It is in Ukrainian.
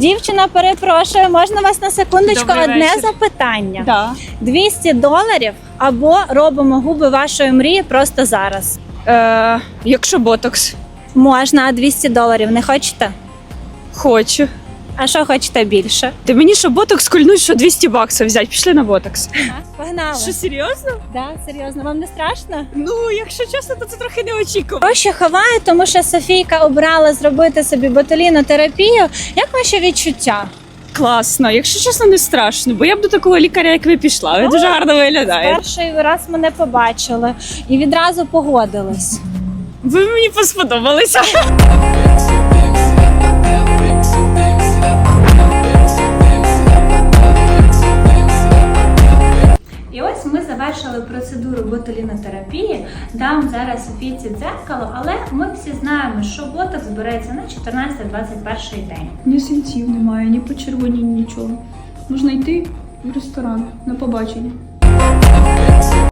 Дівчина, перепрошую, можна вас на секундочку Добрий одне вечір. запитання. Да. 200 доларів або робимо губи вашої мрії просто зараз. Е, якщо ботокс, Можна, а 200 доларів не хочете? хочу. А що хочете більше? Ти мені що ботокс кульнуть, що 200 баксів взяти. Пішли на ботокс. Погнали. Що серйозно? Да, серйозно, вам не страшно? Ну, якщо чесно, то це трохи неочікувано. Гроші ховаю, тому що Софійка обрала зробити собі ботулінотерапію. Як ваші відчуття? Класно, якщо чесно, не страшно, бо я б до такого лікаря, як ви пішла. Ви дуже гарно виглядаєте. Перший раз мене побачили і відразу погодились. Ви мені посподобалися. І ось ми завершили процедуру ботулінотерапії. Дам зараз Софійці дзеркало, але ми всі знаємо, що ботокс збирається на 14-21 день. Ні синців немає, ні почервоні, нічого. Можна йти в ресторан на побачення.